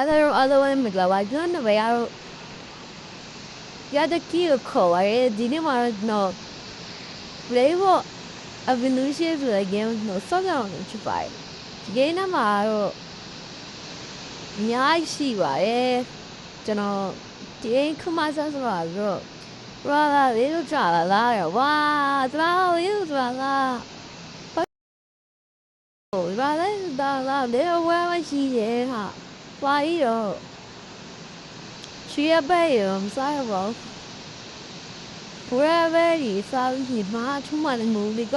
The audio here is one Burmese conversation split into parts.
အဲ့ဒါတော့အဲ့ဒါဝင်မကလာပါကျွန်တော်ဘယ်ရတော့ရတဲ့ကီကိုခေါ်ရဲဒီနေ့မှာတော့ play ဖို့ evolution ဆိုတဲ့ game ကိုစောင့်ကြအောင်ချစ်ပါတယ်ဒီ game မှာတော့အများကြီးရှိပါတယ်ကျွန်တော်ဒီခမဆန်းဆိုတာတော့ရာလာလေးတို့ကြာလာလာရဝါတလားလေးတို့ကြာလာဟိုရာလေးဒါလာလေးဝဲမရှိရဲ့ဟာ ပါရီတော့ချွေပဲရမစားရပါဘူး forever ဒီစားပြီးမှာထူးမှလည်းမဟုတ်လေက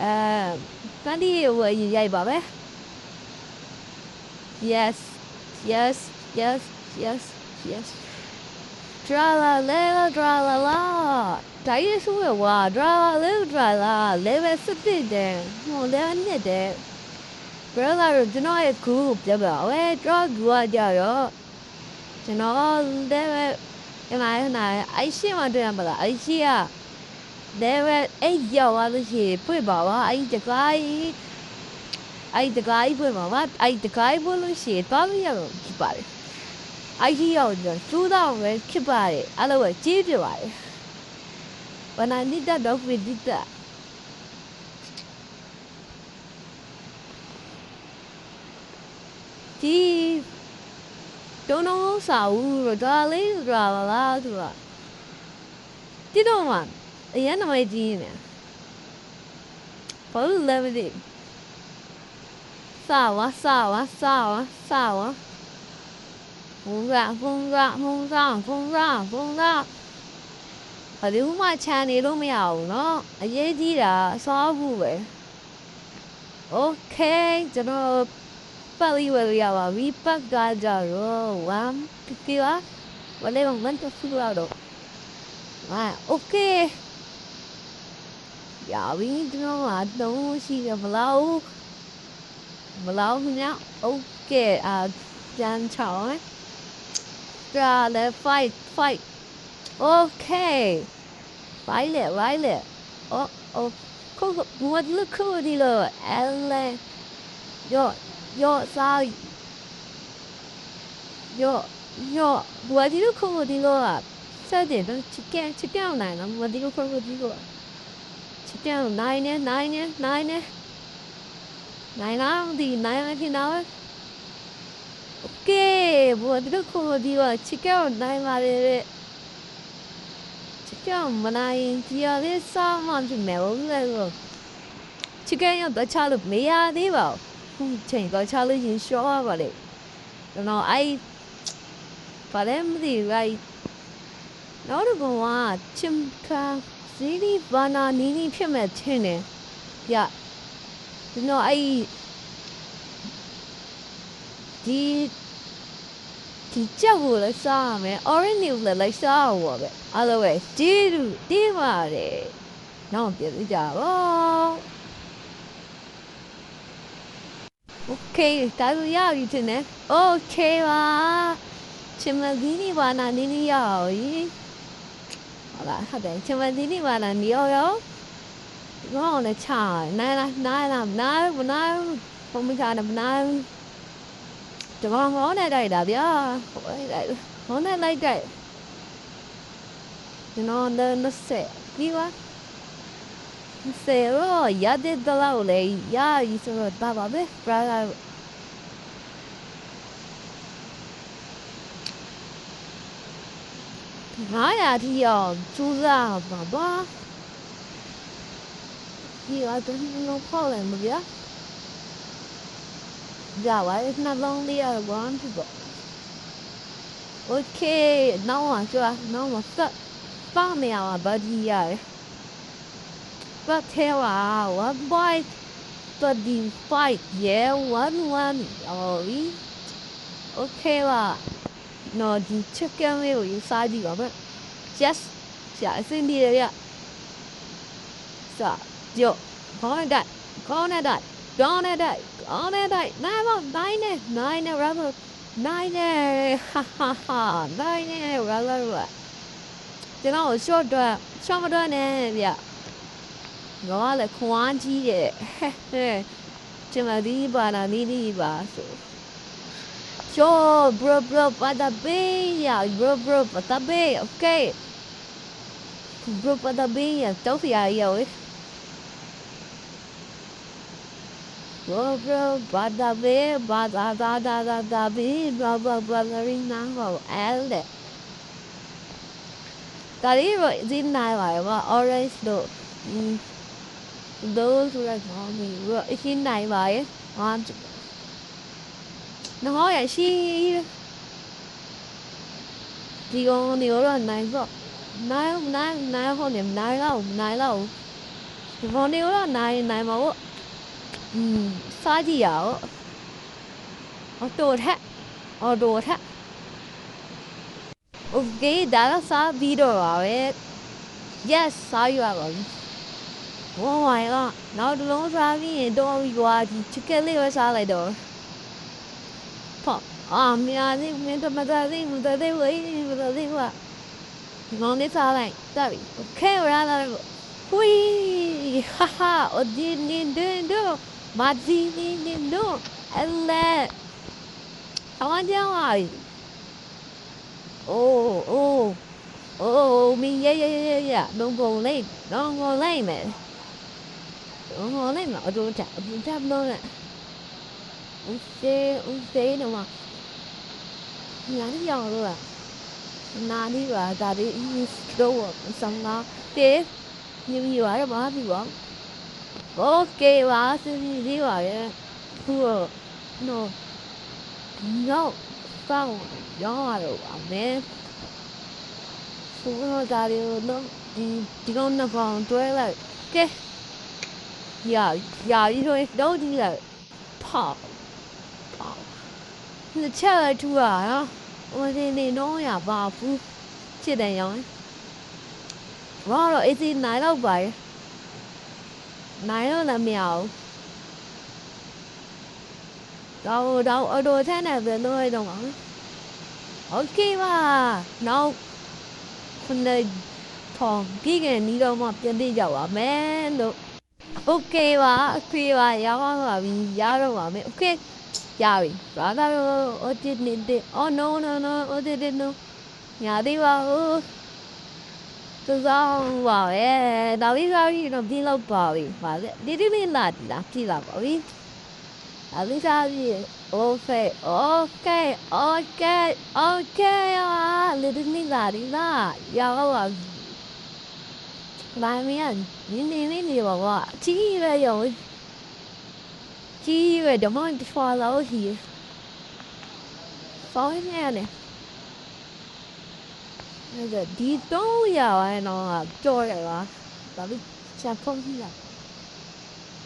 အဲကန်ဒီဝယ်ရင်ရိုက်ပါမယ် yes yes yes yes yes dra la la la dra la la တိုင်းရဆိုးရဝါ dra la la dra la level 7တဲ့ဟို level နဲ့တဲ့ brother ကျွန်တော်ရဲ့ group ပြပါဝဲ draw group ကြရောကျွန်တော် level ဒီမှာနာအိုက်ရှင်းမတွေ့ရမလားအိုက်ရှင်းက level 8ရောက်သွားလို့ရှိရင်ဖွင့်ပါပါအဲ့ဒီတကိုင်းအဲ့ဒီတကိုင်းဖွင့်ပါပါအဲ့ဒီတကိုင်းဖွင့်လို့ရှိရင်သွားလို့ရလို့ဖြစ်ပါတယ်အဲ့ဒီရောက်တော့စူးတော့ပဲဖြစ်ပါတယ်အဲ့လိုပဲကြီးပြပါတယ်ဘာနာနိတတော့ဝိဒိတ ဒီတုံးလုံးစာဦးတော့ဒါလေးဆိုတာပါလားသူကတိတော့မှအရင်နမိတ်ကြီးနေဘာလို့လဲမသိစာဝါစာဝါစာဝါစာဝါဖုန်းကဖုန်းကဖုန်းကဖုန်းကဖုန်းကဘာလို့မှချန်နေလို့မရဘူးเนาะအရေးကြီးတာစောဘူးပဲโอเคကျွန်တော် ပတ်ပြီးဝယ်လို့ရပါပြီပတ်ကကြတော့1 50ပါဝယ်လေးမန်တဖူရတော့ဟာโอเคရပြီကျွန်တော်ကတော့ရှိတယ်မလားမလားခင်ဗျโอเคအာပြန်ချောင်းမယ်ဒါလည်း fight fight okay ไปเลยไปเลยโอ้โอ้ခုခုမတ်လခုဒီလိုအဲလေယော ယောစားယောယောဘာဒီလိုခုဒီလိုဆက်တယ်တော့ချစ်ကဲချစ်ပြောင်းနိုင်နော်ဘာဒီလိုခုဒီလိုချစ်ပြောင်းနိုင်နေနိုင်နေနိုင်နေနိုင်လားဒီနိုင်မဖြစ်တော့โอเคဘာဒီလိုခုဒီလိုချစ်ပြောင်းနိုင်ပါလေချစ်ပြောင်းမနိုင်ဒီရလေးစားမှဖြစ်မယ်ဘူးလေချစ်ကဲရတော့ချလို့မရသေးပါဘူး ချိန်တော့ချလို့ရင်ရှော့ရပါလေကျွန်တော်အဲ့ဘာလဲမသိဘူးအဲ့နောက်တစ်ကောင်ကချင်ခါစီလီဘာနာနီနီဖြစ်မဲ့ထင်တယ်ပြကျွန်တော်အဲ့ဒီဒီကြောက်ကိုလည်းစားရမယ် orange news လည်းလိုက်စားရပါပဲအဲ့လိုပဲတီးတူတီးပါတယ်နောက်ပြပြကြပါ โอเคဒါဆိုရပြီထင်တယ်โอเคပါချင်မသီးနေပါနာနေနေရအောင်ဟုတ်လားဟုတ်တယ်ချင်မသီးနေပါနာနေရောရောငေါ့လည်းချနိုင်လားနိုင်လားနိုင်မနိုင်ဘုံမချတယ်မနိုင်တကောင်ငေါ့နဲ့တိုက်တာဗျာဟိုတိုက်ငေါ့နဲ့လိုက်တိုက်ကျွန်တော်လည်းဆက်ပြီးပါ စေရောရတဲ့တလောက်လေရရီဆိုတော့ဒါပါပဲဘရာငါရတီအောင်ကျူးစားပါပါဒီကတော့လုံးဖောက်လိုက်မဗျာကြပါရဲ့နှလုံးလေးရဝမ်းဖြစ်ပေါ့ Okay နောက်မှာကျွာနောက်မှာစက်ပါမရပါဘာကြီးရတယ် But here are one boy twenty five yeah one one oh okay ပါနော်ဒီ chicken လေးကိုယူစားကြည့်ပါမယ် just ဆရာအစင်းဒီရရစာကြောခေါင်းနဲ့တိုက်ခေါင်းနဲ့တိုက်ခေါင်းနဲ့တိုက်ခေါင်းနဲ့တိုက်နိုင်ပါနိုင်နေနိုင်နေ rubber နိုင်နေဟာဟာဟာနိုင်နေ rubber ကျွန်တော် short တော့ short မတော့နဲ့ဗျ ငါကလည်းခွန်အားကြီးတယ်ဟဲ့ဟဲ့ကျမဒီပါနာနီးနီးပါဆို Sure, bro, bro, bada bing, yeah, bro, bro, bada bing, okay. Bro, bada bing, yeah, đâu phải ai rồi. Bro, bro, bada bing, bada da da da da bing, bro, bro, bada bing, nào vào ăn đấy. ဒါလေးတော့အင်းနိုင်ပါရော orange တို့ those like mommy ရောအင်းနိုင်ပါရဲ့ဟာနော်ရရှိဒီကောင်နေတော့ နိုင်ပေါ့နိုင်နိုင်နိုင်ဟောနေနိုင်တော့နိုင်တော့ဒီကောင်နေတော့နိုင်နိုင်မှာပေါ့อืมစားကြည့်ရအောင်အော်တိုထက်အော်တိုထက် Okay ဒါတော့စားပြီးတော့ပါပဲ Yes စားရ ပါပြီ Oh my god နောက်တစ်လုံးစားပြီးရင်တော့ပြီကွာဒီ chicken လေးပဲစားလိုက်တော့ဖောက်အာမရသေးမင်းတို့မသားသေးမသားသေးဝေးမသားသေးကွာဒီကောင်လေးစားလိုက်တက်ပြီ Okay ရလာတော့ Hui haha အဒီနေဒန်မဒီနေနေနိုအလဲအဝမ်းကြောင်းပါ Oh, oh, oh, mình yeah, yeah, yeah, yeah, don't go late, don't go late, man. Don't go late, mà tôi chả, tôi chả đâu nè. Ông xe, ông xe đâu mà. Nhà nó giòn luôn à. Nà đi vào, ta đi đâu à, xong đó. Tiếp, nhưng nhiều ở đó mà đi bọn. Ok, bà, xin đi vào đấy. Thua, no, no. ကောင်းရောင်းရတော့အမဲဆိုတော့ဒါရီတော့ဒီဒီကောင်နှ စ်ကောင်တွဲလိုက်ကဲရာရာပြီးဆိုရင်တော့ဒီလိုက်ဖောက်ဖောက်နှစ်ချက်လိုက်ထူရနော်ဟိုဒီနေတော့ရပါဘူးချစ်တယ်ရောင်းဘာတော့အေးစီနိုင်တော့ပါရဲ့နိုင်တော့လည်းမ okay ပါအခွေပါရပါပါပြီရတော့ပါမယ် okay ရပြီ brother audit နေတယ် oh no no no audit no ညာသေးပါဘူးသူစားပါပဲဒါပြီးစားပြီးတော့ပြီးလောက်ပါပြီပါလေဒီဒီမင်းလာလာပြီးလာပါပြီဒါပြီးစားပြီး okay okay okay okay လေဒီမင်းလာလာရပါပါ 啊！你的那哪里啦？要啊！来面，你你你你爸爸，几个有？几个怎么发老去？发咩呢？那个地都要哎喏啊，做人啊，咱们先放弃了。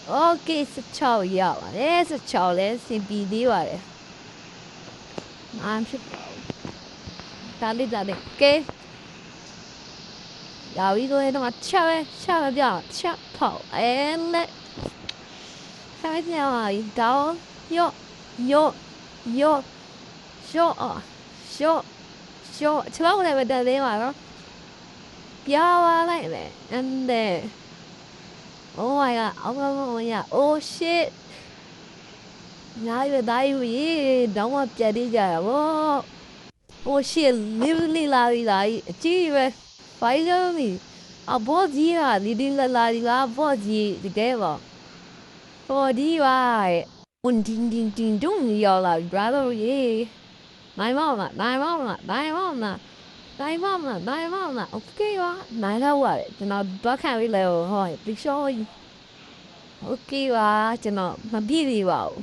Okay 16ရောက်ပါတယ်16လဲစင်ပြီးသေးပါတယ်။အားဖြစ်ပါဘူး။ဒါ လေးဒါလေးကဲရာဝီဆိုရင်တော့ချက်ပဲချက်ပဲပြောင်းချက်ဖောက်အဲလက်ဆက်ပြောင်းရီတောင်းယော့ယော့ယော့ရှော့အာရှော့ရှော့ချက်တော့လည်းမတက်သေးပါတော့ပြားသွားလိုက်မယ် and then Oh my god. Oh my god. Oh shit. ညာရွယ်သားယူရေတောင်းမပြတ်သေးကြတာဗော။ Oh shit လေးလေးလာပြီလာကြီးအကြီးပဲ။ ဘာလို့လဲအဘောကြီးကဒီဒီလာလာဒီလာဘောကြီးတကယ်ပါဘောကြီးပါအွန်တင်းတင်းတင်းဒုံရောလာ brother ရေနိုင်မောင်းလားနိုင်မောင်းလားနိုင်မောင်းလားနိုင်မောင်းလားနိုင်မောင်းလား okay ပါနိုင်တော့ရတယ်ကျွန်တော်ဘက်ခံလေးလဲဟောပီရှော် okay ပါကျွန်တော်မပြည့်သေးပါဘူး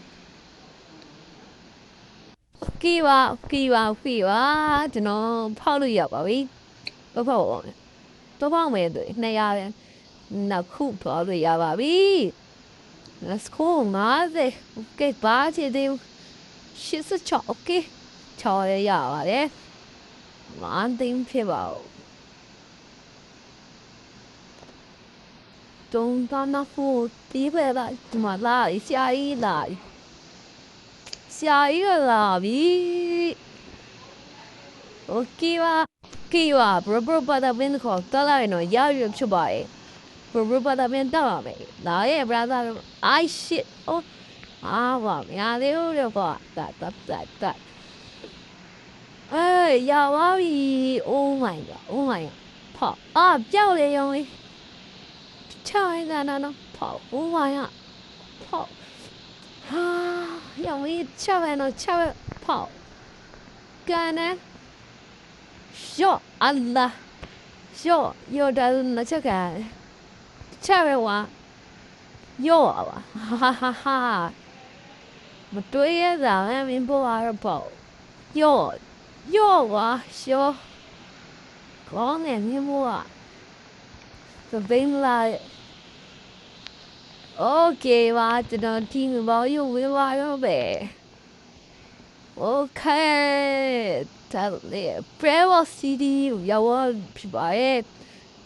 okay ပါ okay ပါ okay ပါကျွန်တော်ဖောက်လို့ရပါပြီ တော့ပေါ့တော့ပေါ့မယ်200ပဲနောက်ခုပေါ်လို့ရပါပြီ Let's go 50 Okay ပါချေသေး86 Okay ချော်ရရပါတယ်မန်တင်းဖြစ်ပါဦးတုံးသားနာဖို့တီးပဲပါဒီမှာလာဆရာကြီးလာဆရာကြီးလာပြီ Okay ပါ ကီဝါဘရဘရပဒဘင်းခေါ်တက်လာရင်တော့ရရဖြစ်ပါရဲ့ဘရဘရပဒဘင်းတက်ပါမယ်လာရဲ့ brother I shit oh အာပါမရသေးဘူးတော့ကွာတတ်တတ်တတ်အေးရပါပြီ oh my god oh my god ဖောက်အာပြောက်လေရုံလေးချိုင်းတာနော်ဖောက် oh my god ဖောက်ဟာရောင်လေးချပဲနော်ချပဲဖောက် ကန်နေယောအလ္လာယောယောဒါနချက်ကန်ချပဲဝါယောပါဟာဟာဟာမတွေးရတာမင်းပေါ်ရပေါ့ယောယောဝါယောကောင်းတယ်မင်းပေါ်ကသဘင်းလာโอเคပါကျွန်တော်ทีมဘောင်ရုပ်ဝင်ပါရောပဲ OK，他嘞，Bravo CD 要我是吧？哎，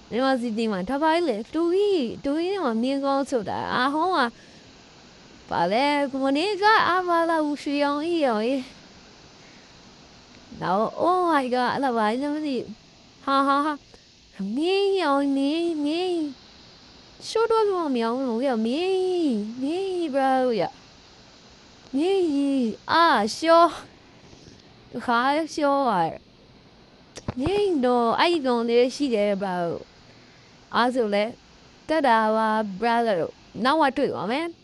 你话 CD 嘛，他把嘞，抖音抖音嘛，面光出的，啊好嘛，把嘞，我那个阿爸啦，五十样一样哎，然后哦，my god，那玩什么的，哈哈哈，你要你你，说多少秒，我要你你 bro 呀。免疫啊小，还小啊，免疫都爱讲的是的 bro，啊就嘞，哒哒哇 brother，那我对我们，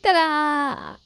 哒哒。